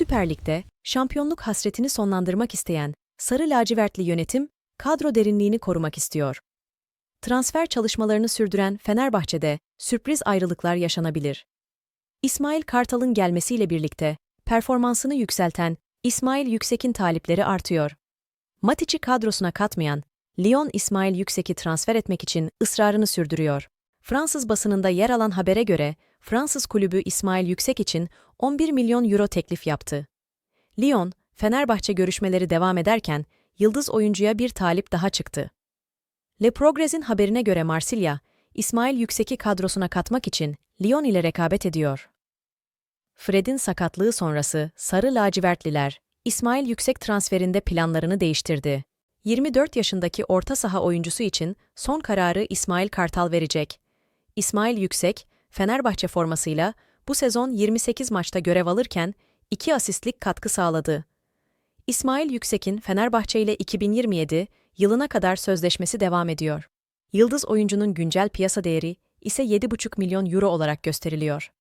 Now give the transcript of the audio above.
Süper Lig'de şampiyonluk hasretini sonlandırmak isteyen sarı lacivertli yönetim kadro derinliğini korumak istiyor. Transfer çalışmalarını sürdüren Fenerbahçe'de sürpriz ayrılıklar yaşanabilir. İsmail Kartal'ın gelmesiyle birlikte performansını yükselten İsmail Yüksek'in talipleri artıyor. Matic'i kadrosuna katmayan Lyon İsmail Yüksek'i transfer etmek için ısrarını sürdürüyor. Fransız basınında yer alan habere göre Fransız kulübü İsmail Yüksek için 11 milyon euro teklif yaptı. Lyon, Fenerbahçe görüşmeleri devam ederken yıldız oyuncuya bir talip daha çıktı. Le Progres'in haberine göre Marsilya, İsmail Yüksek'i kadrosuna katmak için Lyon ile rekabet ediyor. Fred'in sakatlığı sonrası Sarı Lacivertliler, İsmail Yüksek transferinde planlarını değiştirdi. 24 yaşındaki orta saha oyuncusu için son kararı İsmail Kartal verecek. İsmail Yüksek, Fenerbahçe formasıyla bu sezon 28 maçta görev alırken 2 asistlik katkı sağladı. İsmail Yüksek'in Fenerbahçe ile 2027 yılına kadar sözleşmesi devam ediyor. Yıldız oyuncunun güncel piyasa değeri ise 7,5 milyon euro olarak gösteriliyor.